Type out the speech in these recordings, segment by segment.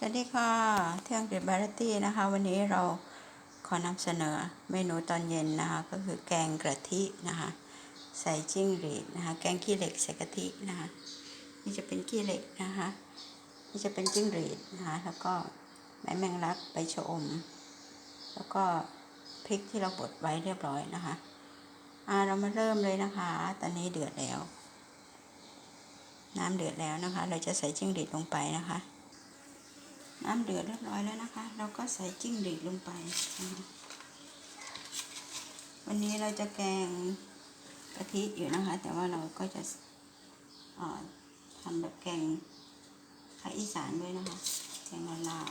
สวัสดีค่ะเที่ยงเด็ดบาร์ตี้นะคะ วันนี้เราขอนำเสนอเมนูตอนเย็นนะคะ ก็คือแกงกะทินะคะ ใส่จิ้งหรีดนะคะ แกงขี้เหล็กใส่กะทินะคะ นี่จะเป็นขี้เหล็กนะคะ นี่จะเป็นจิ้งหรีดนะคะ แล้วก็แม่แมงลักใบชะอม แล้วก็พริกที่เราบดไว้เรียบร้อยนะคะอ่าเรามาเริ่มเลยนะคะ ตอนนี้เดือดแล้ว น้ำเดือดแล้วนะคะ เราจะใส่จิ้งหรีดลงไปนะคะ น้ำเดือดเรียบร้อยแล้วนะคะ เราก็ใส่จิ้งหรีดลงไป วันนี้เราจะแกงกะทิอยู่นะคะ แต่ว่าเราก็จะทำแบบแกงภาคอีสานด้วยนะคะ แกงลาว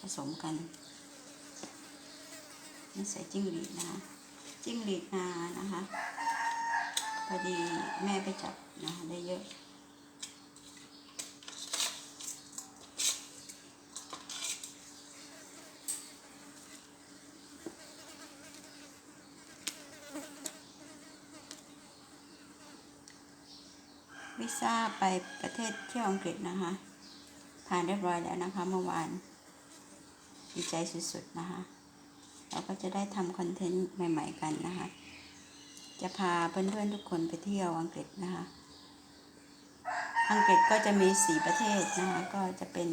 ผสมกันนี่ใส่จิ้งหรีดนะคะ จิ้งหรีดนานะคะพอดีแม่ไปจับนะคะได้เยอะ วิซ่าไปประเทศเที่ยวอังกฤษนะคะ ผ่านเรียบร้อยแล้วนะคะ เมื่อวานดีใจสุดๆนะคะ เราก็จะได้ทำคอนเทนต์ใหม่ ๆกันนะคะ จะพาเพื่อนๆทุกคนไปเที่ยวอังกฤษนะคะ อังกฤษก็จะมีสี่ประเทศนะคะ ก็จะเป็น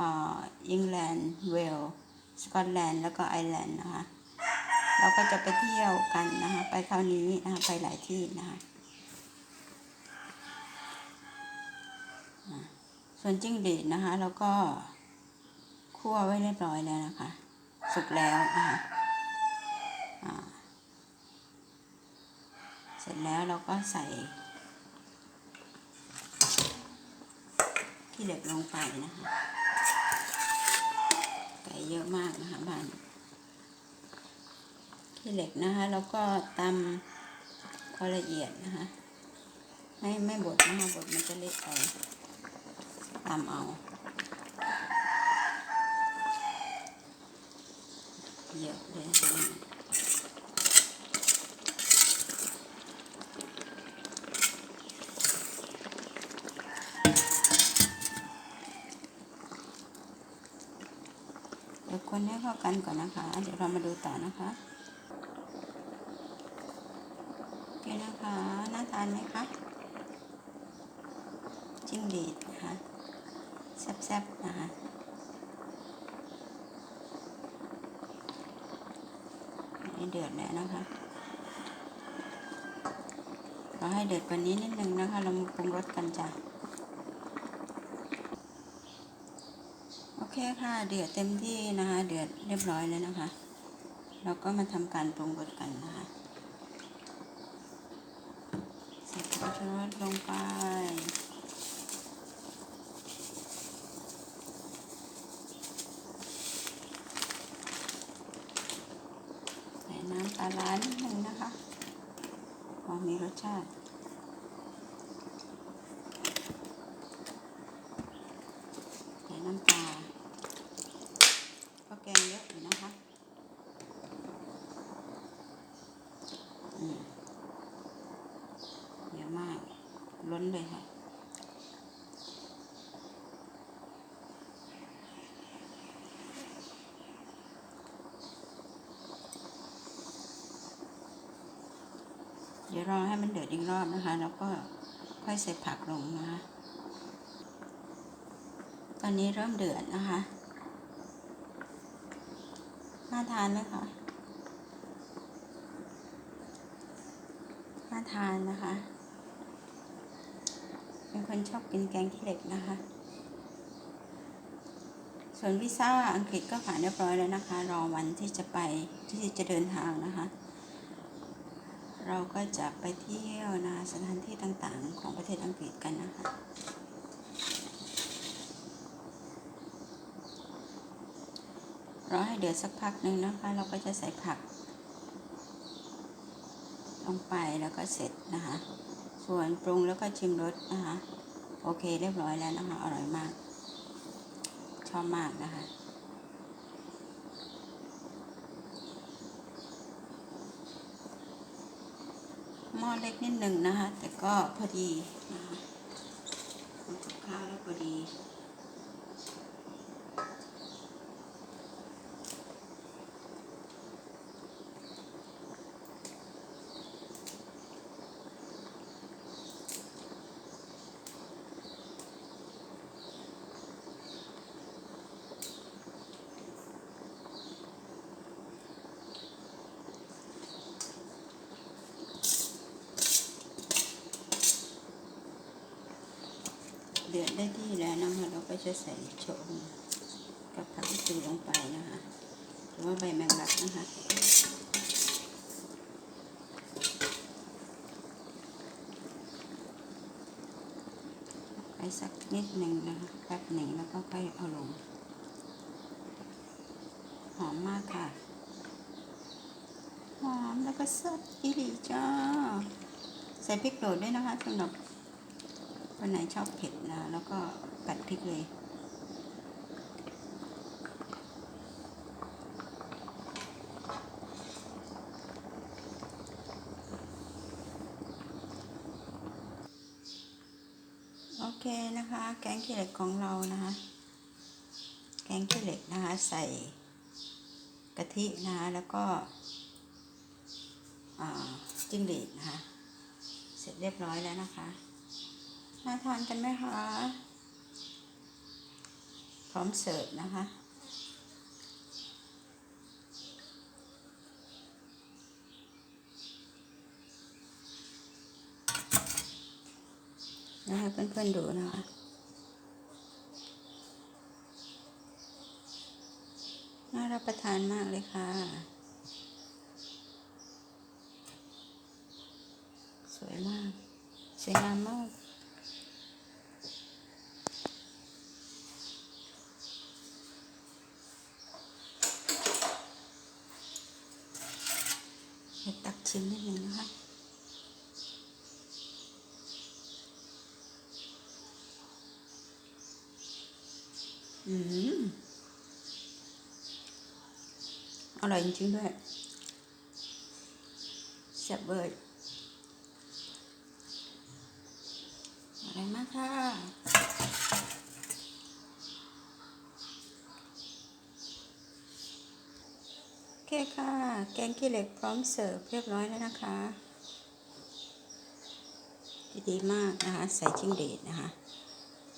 อังกฤษเวลส์สกอตแลนด์แล้วก็ไอร์แลนด์นะคะ เราก็จะไปเที่ยวกันนะคะ ไปคราวนี้นะคะ ไปหลายที่นะคะ ส่วนจิ้งหรีดนะคะเราก็คั่วไว้เรียบร้อยแล้วนะคะ สุกแล้วนะคะเสร็จแล้วเราก็ใส่ขี้เหล็กลงไปนะคะไก่เยอะมากนะคะบ้านขี้เหล็กนะคะแล้วก็ตำพอละเอียดนะคะ ไม่ไม่บดนะคะบดมันจะเละไป ตามเอาเยอะเลยคะเดี๋ยวคนให้เข้ากันก่อนนะคะ เดี๋ยวเรามาดูต่อนะคะโอเคนะคะ น่าทานไหมคะจิ้งหรีดนะคะ แซ่บๆนะคะนี่เดือดแล้วนะคะเราให้เดือดกว่านี้นิดนึงนะคะ เรามาปรุงรสกันจ้ะโอเคค่ะ เดือดเต็มที่นะคะ เดือดเรียบร้อยแล้วนะคะเราก็มาทำการปรุงรสกันนะคะใส่ผงชูรสลงไป ใส่น้ำป ลาร้านิดนึงนะคะพอมีรสชาติใส่น้ำปลาก็แกงเยอะอยู่นะคะอืมเยอะมาก ล้นเลยค่ะ เดี๋ยวรอให้มันเดือดอีกรอบนะคะ แล้วก็ค่อยใส่ผักลงนะคะ ตอนนี้เริ่มเดือดนะคะน่าทานไหมคะน่าทานนะคะ เป็นคนชอบกินแกงขี้เหล็กนะคะ ส่วนวีซ่าอังกฤษก็ผ่านเรียบร้อยแล้วนะคะ รอวันที่จะไปที่จะเดินทางนะคะ เราก็จะไปเที่ยวนะสถานที่ต่างๆ ของประเทศอังกฤษกันนะคะรอให้เดือดสักพักหนึ่งนะคะ เราก็จะใส่ผัก ลงไปแล้วก็เสร็จนะคะ ส่วนปรุงแล้วก็ชิมรสนะคะ โอเคเรียบร้อยแล้วนะคะ อร่อยมาก ชอบมากนะคะ อเล็กนิดหนึ่งนะคะ แต่ก็พอดีนะคะกับข้าวแล้วพอดี เดือดได้ที่แล้วนะคะเรา ก็จะใส่โชมกับผักอีตูลงไปนะคะหรือว่าใบแมงลักนะคะไปสักนิดหนึ่งนะคะแป๊บหนึ่งแล้วก็ค่อยเอาลง หอมมากค่ะ หอมแล้วก็สดอีหลีจ้า ใส่พริกโดดด้วยนะคะสำหรับคนไหนชอบเผ็ดนะแล้วก็ กัดพริกเลย โอเคนะคะ แกงขี้เหล็กของเรานะคะ แกงขี้เหล็กนะคะ ใส่กะทินะคะแล้วก็จิ้งหรีดนะคะ เสร็จเรียบร้อยแล้วนะคะ น่าทานกันไหมคะ พร้อมเสิร์ฟนะคะแล้วให้เพื่อนๆดูนะคะน่ารับประทานมากเลยค่ะ สวยมาก สวยงามมาก เดี๋ยวตักชิมนิดหนึ่งนะคะ อืม อร่อยจริงๆด้วยแซ่บเบอร์อร่อยมาก ค่ะโอเคค่ะ แกงขี้เหล็กพร้อมเสิร์ฟเรียบร้อยแล้วนะคะ ดีมากนะคะ ใส่จิ้งหรีดนะคะ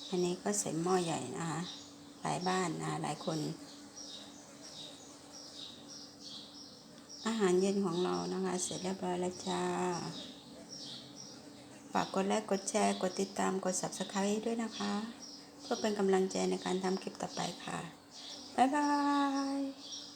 อันนี้ก็ใส่หม้อใหญ่นะคะ หลายบ้านนะหลายคน อาหารเย็นของเรานะคะ เสร็จเรียบร้อยแล้วจ้า ฝากกดไลค์กดแชร์กดติดตามกด subscribe ด้วยนะคะ เพื่อเป็นกำลังใจในการทำคลิปต่อไปค่ะ บ๊ายบาย